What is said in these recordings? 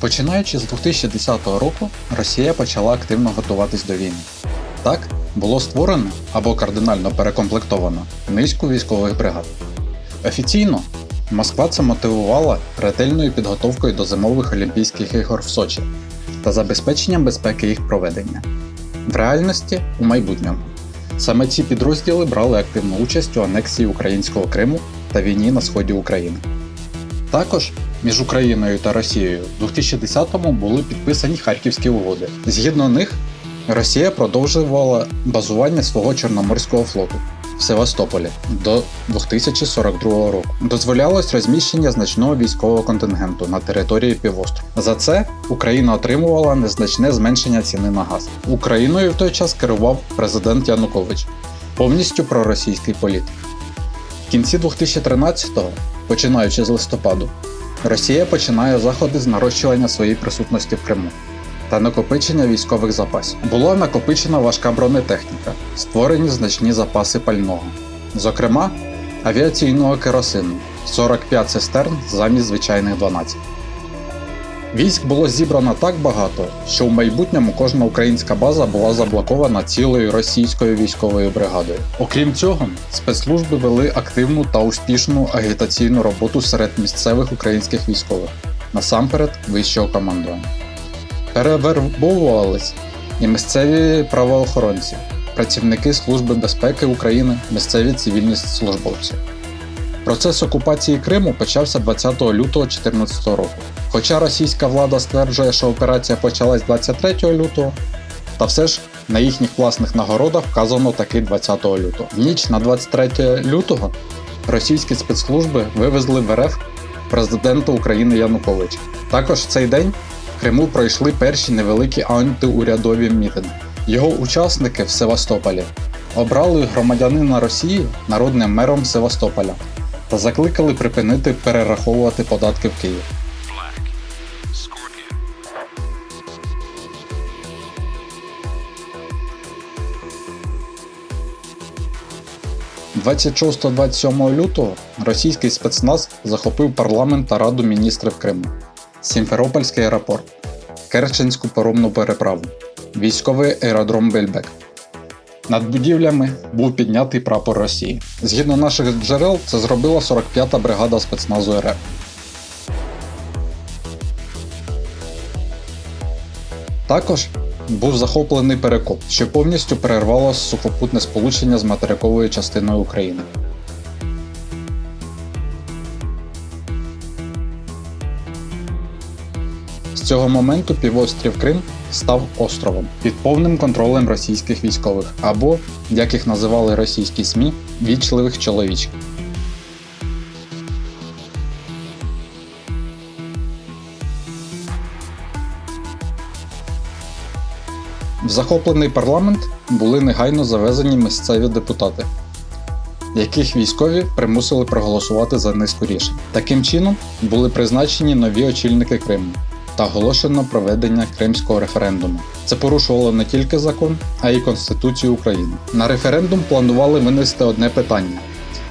Починаючи з 2010 року, Росія почала активно готуватись до війни. Так, було створено або кардинально перекомплектовано низку військових бригад. Офіційно Москва це мотивувала ретельною підготовкою до зимових Олімпійських ігор в Сочі та забезпеченням безпеки їх проведення. В реальності у майбутньому саме ці підрозділи брали активну участь у анексії українського Криму та війні на сході України. Також між Україною та Росією у 2010-му були підписані Харківські угоди. Згідно них, Росія продовжувала базування свого Чорноморського флоту в Севастополі до 2042 року. Дозволялось розміщення значного військового контингенту на території півострова. За це Україна отримувала незначне зменшення ціни на газ. Україною в той час керував президент Янукович, повністю проросійський політик. В кінці 2013-го, починаючи з листопаду, Росія починає заходи з нарощування своєї присутності в Криму та накопичення військових запасів. Була накопичена важка бронетехніка, створені значні запаси пального, зокрема авіаційного керосину 45 цистерн замість звичайних 12. Військ було зібрано так багато, що в майбутньому кожна українська база була заблокована цілою російською військовою бригадою. Окрім цього, спецслужби вели активну та успішну агітаційну роботу серед місцевих українських військових, насамперед вищого командування. Перевербовувались і місцеві правоохоронці, працівники Служби безпеки України, місцеві цивільні службовці. Процес окупації Криму почався 20 лютого 2014 року. Хоча російська влада стверджує, що операція почалась 23 лютого, та все ж на їхніх власних нагородах вказано таки 20 лютого. В ніч на 23 лютого російські спецслужби вивезли в РФ президента України Януковича. Також в цей день в Криму пройшли перші невеликі антиурядові мітинги. Його учасники в Севастополі обрали громадянина Росії народним мером Севастополя та закликали припинити перераховувати податки в Київ. 26-27 лютого російський спецназ захопив парламент та раду міністрів Криму, Сімферопольський аеропорт, Керченську паромну переправу, військовий аеродром Бельбек. Над будівлями був піднятий прапор Росії. Згідно наших джерел, це зробила 45-та бригада спецназу РФ. Також був захоплений перекоп, що повністю перервало сухопутне сполучення з материковою частиною України. З цього моменту півострів Крим став островом під повним контролем російських військових або, як їх називали російські СМІ, вічливих чоловічків. В захоплений парламент були негайно завезені місцеві депутати, яких військові примусили проголосувати за низку рішень. Таким чином були призначені нові очільники Криму та оголошено проведення кримського референдуму. Це порушувало не тільки закон, а й Конституцію України. На референдум планували винести одне питання: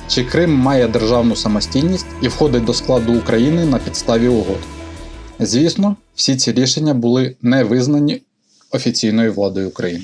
чи Крим має державну самостійність і входить до складу України на підставі угод. Звісно, всі ці рішення були не визнані офіційною владою України.